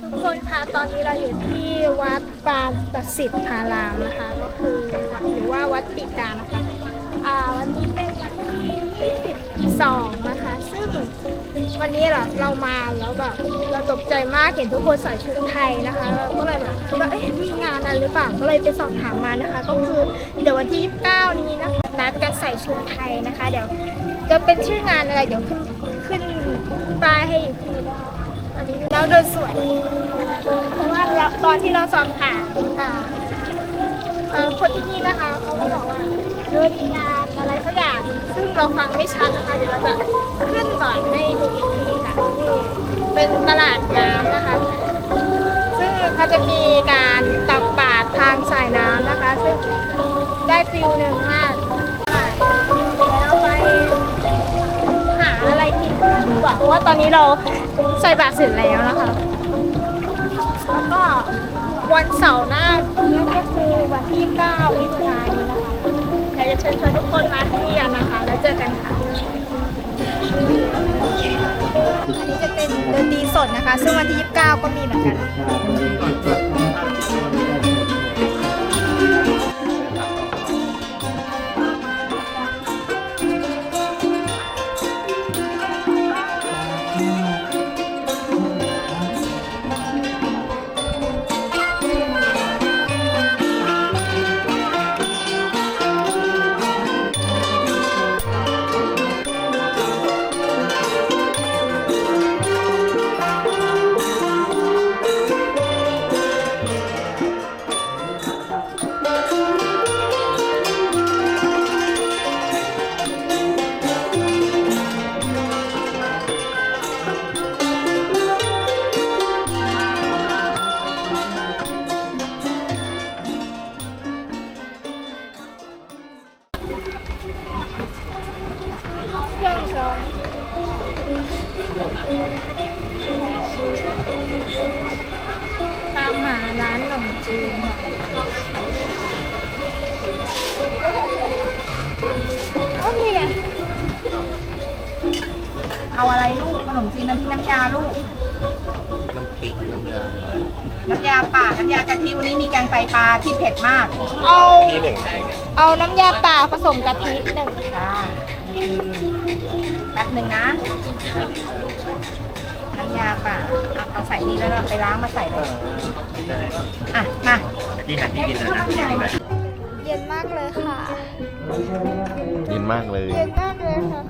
ทุกคนคะตอนนี้เราอยู่ที่วัดปาประสิทธิ์พารามนะคะ ก็คือวัดหรือว่าวัดปิดานะคะ อ่าวันนี้เป็น วันนี้เราเรามาแล้วแบบเราตกใจมากเห็นทุกคนใส่ชุดไทยนะคะเราก็เลยแบบคิดว่าเอ๊ะมีงานอะไรหรือเปล่าก็เลยไปสอบถามมานะคะ ก็คือเดี๋ยววันที่ 29 นี้นะคะนัดกันใส่ชุดไทยนะคะ เดี๋ยวจะเป็นชื่องานอะไรเดี๋ยวขึ้นขึ้นป้ายให้อีกทีนะคะอันนี้เราเดินสวยเพราะว่าเราตอนที่เราสอบถามอ่าคนที่นี่นะคะเขาก็บอกว่าเดินงาน อะไรสักอย่าง ซึ่งเราฟังไม่ชัดนะคะ เดี๋ยวเราจะขึ้นก่อนให้ดูอีกทีค่ะนี่เป็นตลาดน้ำนะคะ ซึ่งเขาจะมีการตักบาตรทางสายน้ำนะคะ ซึ่งได้ฟิลหนึ่งมากแล้วไปหาอะไรกินดีกว่าเพราะว่าตอนนี้เราใส่บาตรเสร็จแล้วนะคะแล้วก็วันเสาร์หน้านั่ก็คือวันที่ 9 มิถุนายนนี้นะคะอยากจะเชิญชวนทุกคน นนี้จะเป็นดนตรีสดนะคะ ซึ่งวันที่ 29 ก็มีเหมือนกัน ตามหาร้านขนมจีนค่ะโอ้นี่ไงเอาอะไรลูกขนมจีนน้ำพริกน้ำยาลูก น้ำพริกน้ำยาน้ำยาป่า น้ำยากะทิวันนี้มีแกงไตปลาที่เผ็ดมาก เอา ที่หนึ่งเอาน้ำยาป่าผสมกะทิหนึ่งค่ะ แป๊บหนึ่งนะน้ำยาป่าเอาเอาใส่นี่แล้วเราไปล้างมาใส่เลยอะมาที่ไหนที่กินนะเย็นมากเลยค่ะกินมากเลย เย็นมากเลยค่ะ